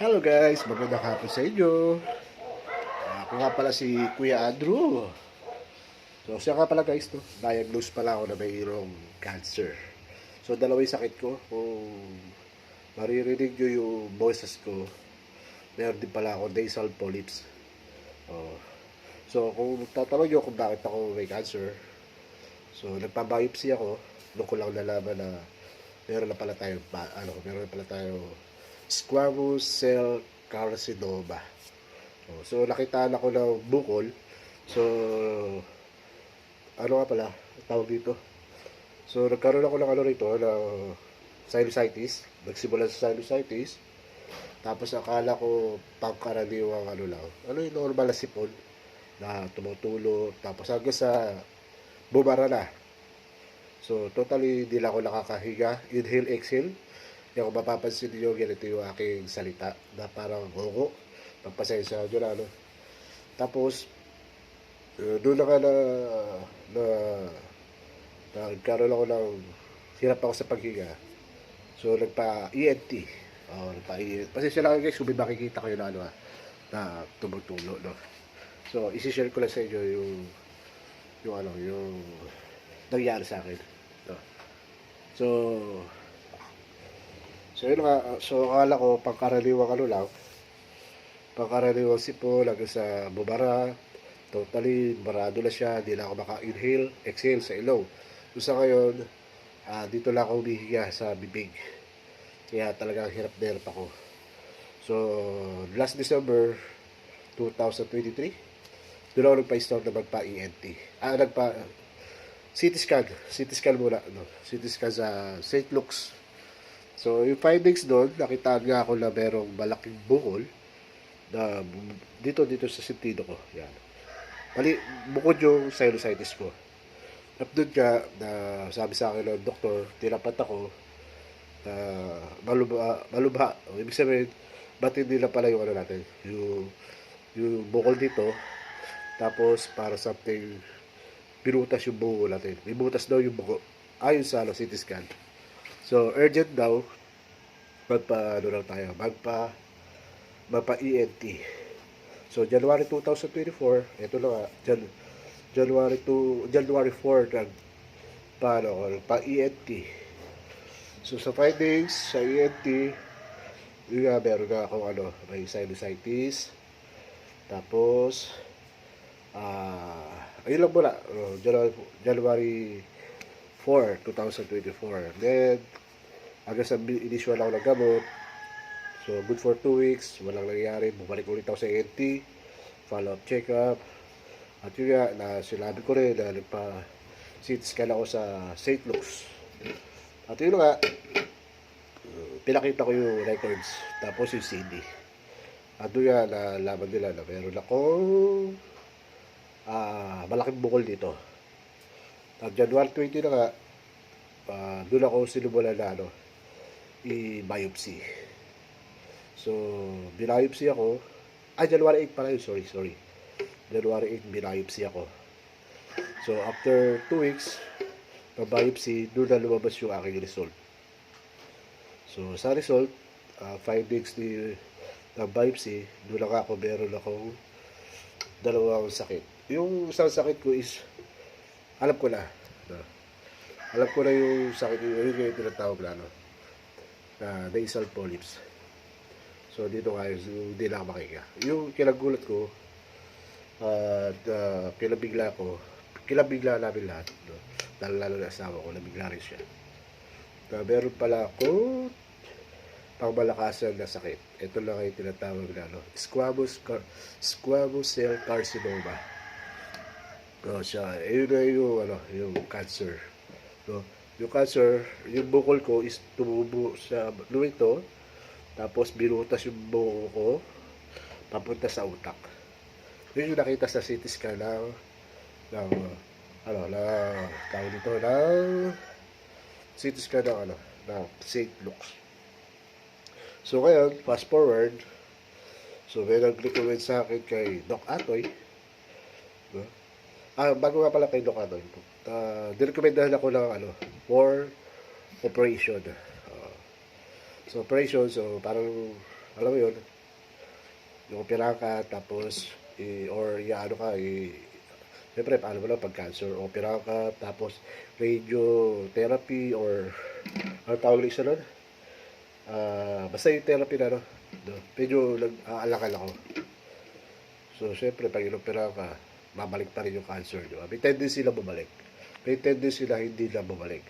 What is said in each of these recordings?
Hello guys, magandang hapon sa inyo. Ako nga pala si Kuya Andrew. So siya nga pala guys, no? diagnose pala ako na mayroong cancer. So dalawa yung sakit ko. Kung maririnig nyo yung boses ko, meron din pala ako nasal polyps. Oh. So kung tatanong nyo kung bakit ako may cancer, so nagpa-biopsy ako, doon ko lang nalaman na meron na pala tayo, ano, meron na pala tayo squamous cell carcinoma. Oh, so nakitaan ako ng bukol. So ano nga pala, tawag dito. So nagkaroon ako ng ano rito, ng sinusitis. Nagsimula sa sinusitis. Tapos akala ko pangkaraniwang ano lang. Ano yung normal na sipon na tumutulo. Tapos hanggang sa bumara na. So totally hindi lang ako nakakahiga. Inhale, exhale. Yung kung mapapansin niyo, ganito yung aking salita na parang gogo. Pagpasensya nyo na, ano. Tapos, uh, doon na nga na, na, nagkaroon ako ng, hirap ako sa paghiga. So, nagpa-ENT. Oh, nagpa-ENT. Pasensya lang guys, kung may makikita kayo na, ano, ah, na tumutulo, no. So, isi-share ko lang sa inyo yung, yung ano, yung nangyari sa akin. No. So, So yun nga, so akala ko pangkaraniwang ano lang, pangkaraniwang sipon hanggang sa bubara, totally barado na siya, di na ako maka-inhale, exhale sa ilaw. So sa ngayon, ah, dito lang ako humihiga sa bibig. Kaya talagang hirap na hirap ako. So, last December 2023, doon ako nagpa-start na magpa-ENT. Ah, nagpa, CT scan, CT scan muna, no? CT scan sa St. Luke's So, yung findings doon, nakita nga ako na merong malaking bukol na dito, dito sa sentido ko. Yan. Mali, bukod yung sinusitis ko. At doon nga, na sabi sa akin ng doktor, tinapat ako na malubha, malubha. O, ibig sabihin, ba't hindi na pala yung ano natin, yung, yung bukol dito, tapos para something, binutas yung buko natin. May daw yung buko. Ayon sa ano, CT scan. So, urgent daw, magpa, ano lang tayo, magpa, magpa ENT. So, January 2024, ito na nga, Jan, January 2, January 4, nag, pa, ano, pa ENT. So, sa findings, sa ENT, yun nga, meron nga akong, ano, may sinusitis, tapos, ah, ayun lang muna, uh, January, January 4, 2024. Then, hanggang sa initial ako ng gamot. So, good for 2 weeks. Walang nangyari. Bumalik ulit ako sa ENT. Follow-up check-up. At yun nga, na sinabi ko rin na nagpa CT scan ako sa St. Luke's. At yun nga, pinakita ko yung records. Tapos yung CD. At doon nga, nalaman nila na meron akong ah malaking bukol dito. At January 20 na nga, uh, doon ako sinumulan na ano, i-biopsy. So, biopsy ako. Ay, January 8 pala yun. Sorry, sorry. January 8, biopsy ako. So, after 2 weeks, pa-biopsy, doon na lumabas yung aking result. So, sa result, 5 weeks ni na biopsy, doon lang ako, meron akong dalawang sakit. Yung isang sakit ko is alam ko na. alam ko na yung sakit yun, yun yung tinatawag na ano, na nasal polyps. So, dito nga, hindi na ako makikiga. Yung kinagulat ko, at uh, kinabigla ko, kinabigla namin lahat, no? lalo lalo na asawa ko, nabigla rin siya. Na meron pala ako pangmalakasan na sakit. Ito lang ay tinatawag na ano, squamous, car- squamous cell carcinoma. No, siya, yun na yung, ano, yung cancer. No? Yung cancer, yung bukol ko is tumubo sa luwito, tapos binutas yung buko ko, papunta sa utak. Yun yung nakita sa CT scan ng, ng, ano, na, tawag dito, ng, CT scan ng, ano, ng St. Luke's. So, ngayon, fast forward, so, may nag-recommend sa akin kay Doc Atoy, no? Ah, bago nga pala kay Doc Atoy, uh, direkomendahan ako ng, ano, for operation. Ah, so, operation, so, parang, alam mo yun, opera ka, tapos, i, or ano ka, i, siyempre, paano mo lang pag cancer, opera ka, tapos, radiotherapy, or, ano tawag isa nun? Ah, basta yung therapy na, no? no? Medyo nag-aalakal ako. So, siyempre, pag inopera ka, babalik pa rin yung cancer, di ba? May tendency na bumalik. May tendency na hindi na bumalik.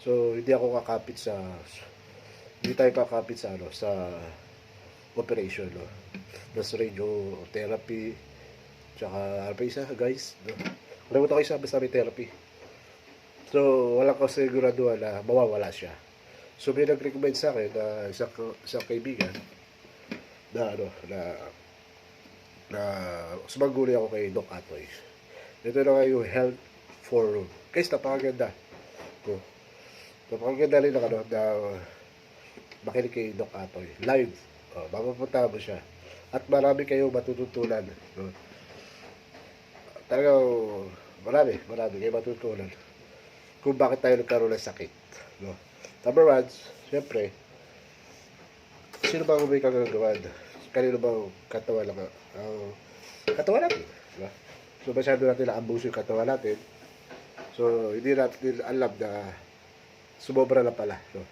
So, hindi ako kakapit sa, hindi tayo kakapit sa, ano, sa operation, no? Tapos radiotherapy, tsaka, ano pa isa, guys? No? Kalimutan ko isa, basta may therapy. So, walang kasiguraduhan na mawawala siya. So, may nag-recommend sa akin na isang, isang kaibigan na, ano, na, na sumaguli ako kay Doc Atoy. Ito na yung Health Forum. Guys, napakaganda. No? Napakaganda rin na, ano, na makinig kay Doc Atoy. Live. Oh, mapapunta mo siya. At marami kayo matututunan. No? Talagang marami, marami kayo matututunan. Kung bakit tayo nagkaroon ng sakit. No? Number one, siyempre, sino ba ang may kagagawan? Kanino ba ang katawan lang ang katawan natin? Diba? So, masyado natin na-abuse yung katawan natin. So, hindi natin alam na sumobra na pala. No?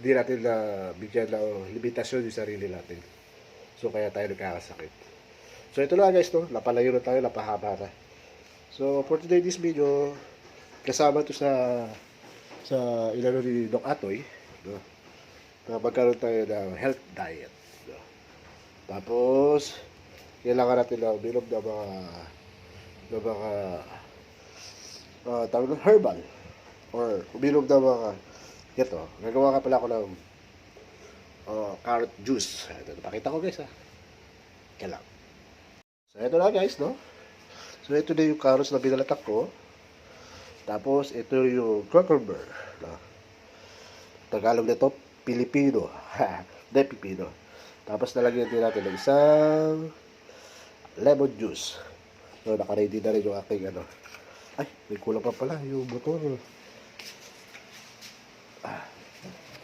Hindi natin na bigyan ng limitasyon yung sarili natin. So, kaya tayo nagkakasakit. So, ito lang guys, no? Napalayo na tayo, napahaba na. So, for today this video, kasama to sa sa ilano ni Doc Atoy, no? na magkaroon tayo ng health diet. Tapos, kailangan natin na uminom ng mga ng mga uh, tawag ng herbal or uminom ng mga ito, gagawa ka pala ako ng uh, carrot juice. Ito, napakita ko guys ha. Kaya lang. So, ito na guys, no? So, ito na yung carrots na binalatak ko. Tapos, ito yung cucumber. No? Tagalog nito, Pilipino. Hindi, Pipino. Tapos, nalagyan din natin ng isang lemon juice. So, naka-ready na rin yung aking ano. Ay, may kulang pa pala yung motor. Ah,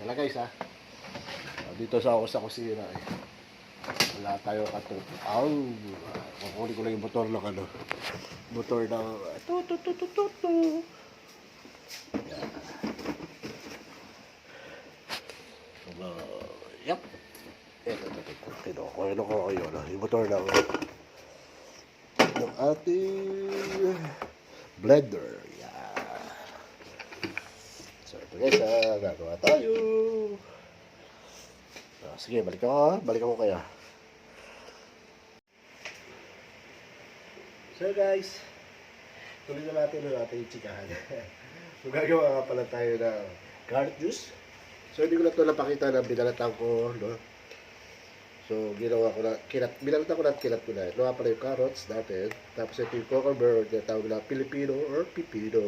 Wala guys, ha? Ah, Dito sa ako sa kusina, eh. Wala tayo katut. Aw, kukunin ko lang yung motor ng ano. Motor ng tu tu tu tu. Yan. Uh, yep. Ito, ito, ito. Kinukuha ko kayo. No? Yung motor ng ng ating blender. Yan. So, ito guys, ah, gagawa tayo. Ah, sige, balik ako ha. Balik ako kaya. So guys, tuloy na natin na natin yung chikahan. so gagawa nga pala tayo ng carrot juice. So hindi ko na ito napakita na binalatan ko, no? So ginawa ko na, kinat, binalatan ko na at kinat ko na. Nga pala yung carrots natin. Tapos ito yung cucumber, na tawag na Filipino or Pipino.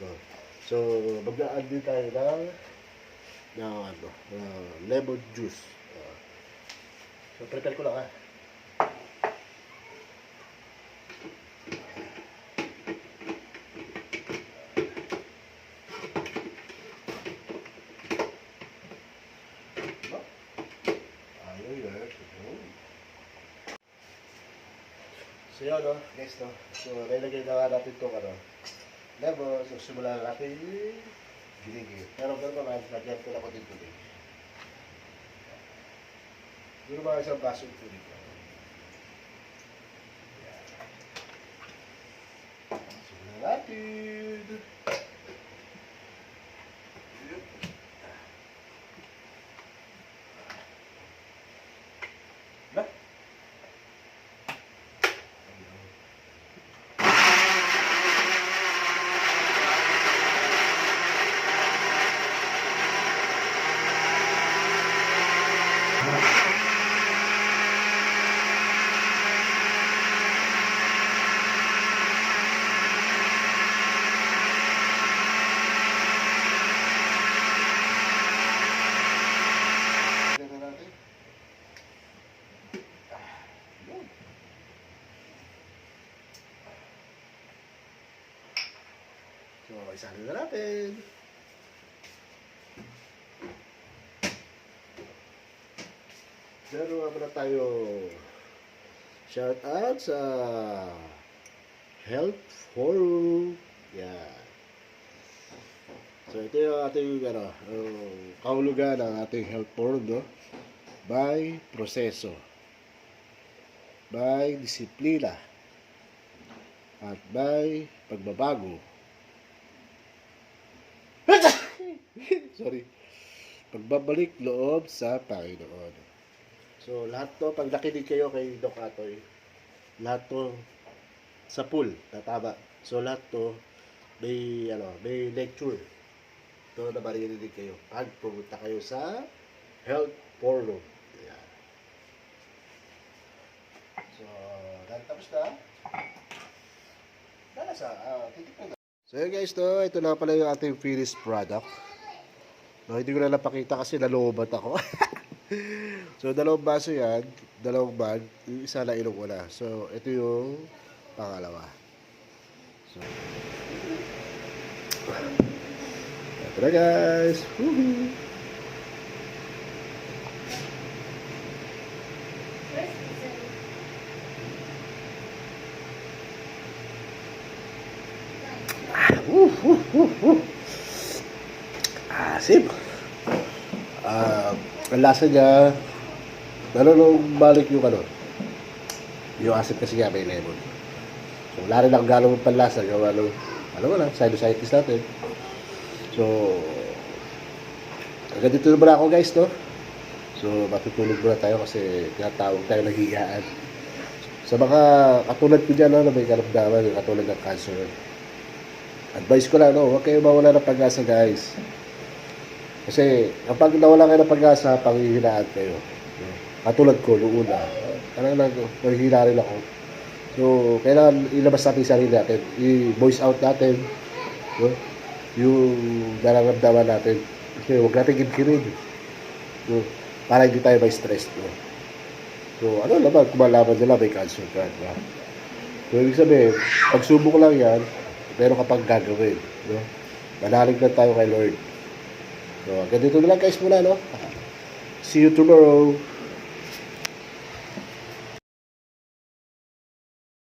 No? So mag-add din tayo ng na ano, na lemon juice. Uh, so prepare ko lang ha. Ayaw yun. So yun, no? Next, no? So, nilagay na nga natin itong, ano, lemon. So, simulan natin yung ginigit. Pero ganun naman, lagyan ko na ko din tubig. Doon mga isang basong tubig. Yan. Simulan natin. Yup. Na? Lagyan na natin. Ah, yun. So, isahin na natin. Meron nga tayo shout out sa Health Forum. Yan. So ito yung ating ano, yung kahulugan ng ating Health Forum, no? By proseso. By disiplina. At by pagbabago. Sorry. Pagbabalik loob sa Panginoon. So, lahat to, pag nakinig kayo kay Doc Atoy, lahat to sa pool, tatama. So, lahat to, may, ano, may lecture. To na maririnig kayo. Pag pumunta kayo sa Health Forum. Yan. So, dahil tapos na, nalasa, ah, titikman na. So, yun guys, to, ito na pala yung ating finished product. No, hindi ko na napakita kasi nalobat ako. so, dalawang baso yan, dalawang bag, yung isa na ilong wala. So, ito yung pangalawa. So, ito na guys. Woohoo! Woo, woo, woo, woo. Asim. Ah, ang lasa niya, lalo nung balik yung ano, yung asim kasi nga may lemon. So, wala rin ako galong panlasa, nung, ano mo lang, sinusitis natin. So, hanggang dito na ako guys, no? So, matutulog muna tayo kasi tinatawag tayo naghigaan. Sa mga katulad ko dyan, no, na may karamdaman, yung katulad ng cancer, advice ko lang, no, huwag kayo mawala ng pag-asa, guys. Kasi, kapag nawala kayo ng pag-asa, panghihinaan kayo. No? Katulad ko, noong una, parang nag, nanghihina rin ako. So, kailangan ilabas natin yung sarili natin. I-voice out natin. No? Yung nararamdaman natin. Kasi huwag natin gimkirin. No? Para hindi tayo may stress. No? So, ano naman, kung malaman nila may cancer ka. Diba? So, ibig sabihin, pagsubok lang yan, meron ka pang gagawin. No? Manalig lang tayo kay Lord. So, hanggang dito na lang guys muna, no? See you tomorrow.